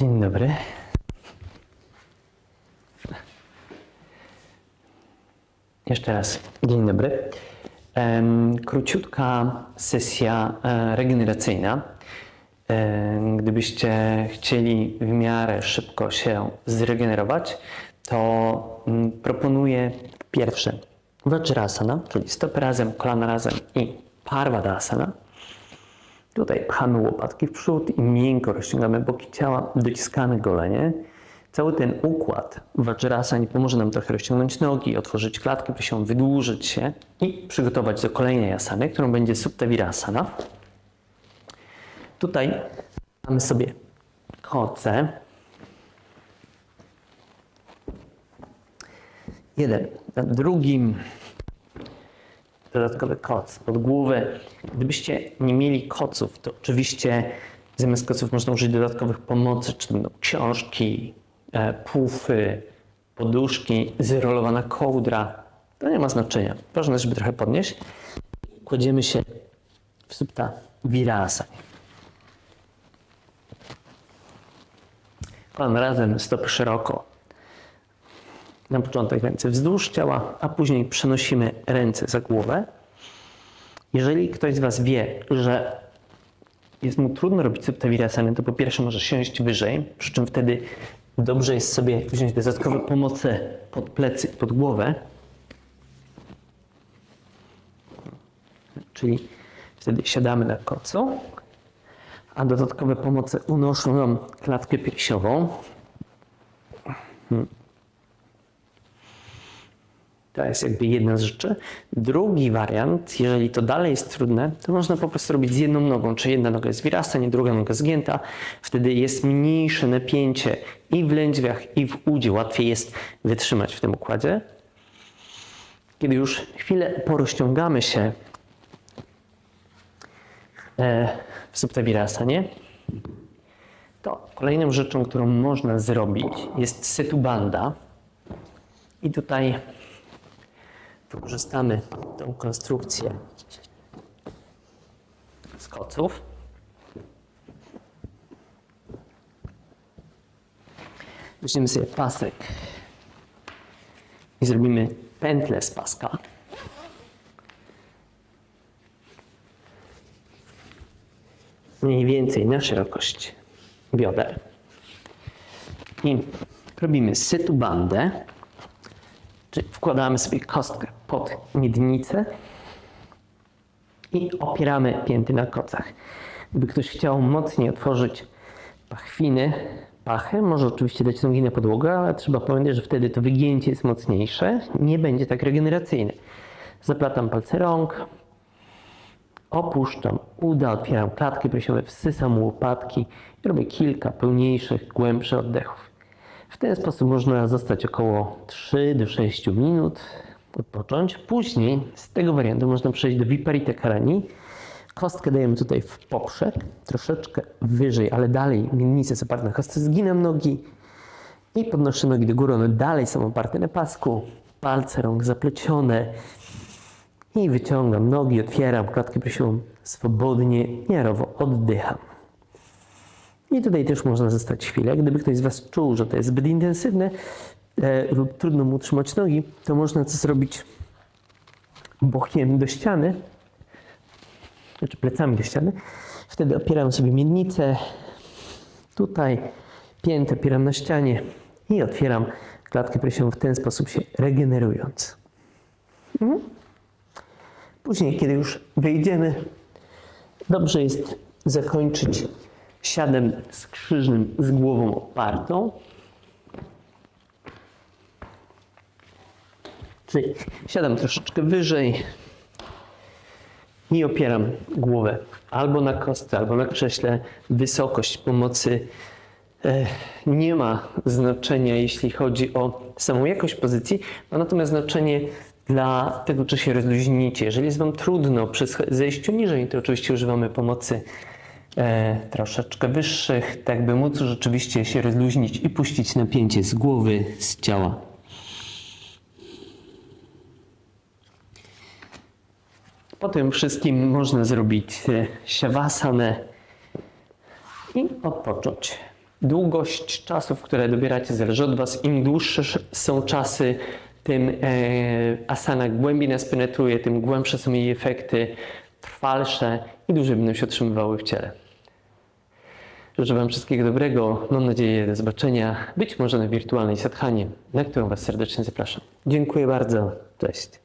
Dzień dobry. Jeszcze raz. Dzień dobry. Króciutka sesja e, regeneracyjna. E, Gdybyście chcieli w miarę szybko się zregenerować, to mm, proponuję pierwsze Vajrasana, czyli stopy razem, kolana razem i Parvadasana. Tutaj pchamy łopatki w przód i miękko rozciągamy boki ciała, dociskamy golenie. Cały ten układ Vajrasana pomoże nam trochę rozciągnąć nogi, otworzyć klatkę piersiową, wydłużyć się i przygotować do kolejnej asany, którą będzie Supta Virasana. Tutaj mamy sobie koce. Jeden na drugim dodatkowy koc pod głowę. Gdybyście nie mieli koców, to oczywiście zamiast koców można użyć dodatkowych pomocy, czy to będą książki, e, pufy, poduszki, zrolowana kołdra. To nie ma znaczenia. Ważne, żeby trochę podnieść. Kładziemy się w supta virasa. Kolana razem, stopy szeroko. Na początek ręce wzdłuż ciała, a później przenosimy ręce za głowę. Jeżeli ktoś z Was wie, że jest mu trudno robić supta virasany, to po pierwsze może siąść wyżej, przy czym wtedy dobrze jest sobie wziąć dodatkowe pomoce pod plecy i pod głowę. Czyli wtedy siadamy na kocu, a dodatkowe pomoce unoszą nam klatkę piersiową. To jest jakby jedna z rzeczy. Drugi wariant, jeżeli to dalej jest trudne, to można po prostu robić z jedną nogą, czy jedna noga jest wirasta, nie druga noga zgięta. Wtedy jest mniejsze napięcie i w lędźwiach, i w udzie. Łatwiej jest wytrzymać w tym układzie. Kiedy już chwilę porozciągamy się e, w Supta Virasanie, to kolejną rzeczą, którą można zrobić jest setubanda. I tutaj wykorzystamy tą konstrukcję z koców. Weźmiemy sobie pasek i zrobimy pętlę z paska. Mniej więcej na szerokość bioder. I robimy sytu bandę. Czyli wkładamy sobie kostkę pod miednicę i opieramy pięty na kocach. Gdyby ktoś chciał mocniej otworzyć pachwiny, pachę, może oczywiście dać nogi podłogę, ale trzeba pamiętać, że wtedy to wygięcie jest mocniejsze, nie będzie tak regeneracyjne. Zaplatam palce rąk, opuszczam uda, otwieram klatkę piersiową, wsysam łopatki i robię kilka pełniejszych, głębszych oddechów. W ten sposób można zostać około 3 do 6 minut, odpocząć. Później z tego wariantu można przejść do Viparita Karani. Kostkę dajemy tutaj w poprzek, troszeczkę wyżej, ale dalej miednicę jest oparta na kostce. Zginam nogi i podnoszę nogi do góry. One dalej są oparte na pasku. Palce rąk zaplecione. I wyciągam nogi, otwieram klatkę piersiową swobodnie, miarowo oddycham. I tutaj też można zostać chwilę. Gdyby ktoś z Was czuł, że to jest zbyt intensywne lub trudno mu utrzymać nogi, to można to zrobić bokiem do ściany, znaczy plecami do ściany. Wtedy opieram sobie miednicę, tutaj piętę opieram na ścianie i otwieram klatkę piersiową w ten sposób się regenerując. Mhm. Później, kiedy już wyjdziemy, dobrze jest zakończyć siadem skrzyżnym z głową opartą. Siadam troszeczkę wyżej i opieram głowę albo na kostce, albo na krześle. Wysokość pomocy e, nie ma znaczenia, jeśli chodzi o samą jakość pozycji, ma natomiast znaczenie dla tego, czy się rozluźnicie. Jeżeli jest Wam trudno przy zejściu niżej, to oczywiście używamy pomocy e, troszeczkę wyższych, tak by móc rzeczywiście się rozluźnić i puścić napięcie z głowy, z ciała. Po tym wszystkim można zrobić e, siawasanę i odpocząć. Długość czasów, które dobieracie, zależy od Was. Im dłuższe sz- są czasy, tym e, asana głębiej nas penetruje, tym głębsze są jej efekty, trwalsze i dłużej będą się utrzymywały w ciele. Życzę Wam wszystkiego dobrego. Mam nadzieję do zobaczenia, być może na wirtualnej sathanie, na którą Was serdecznie zapraszam. Dziękuję bardzo. Cześć.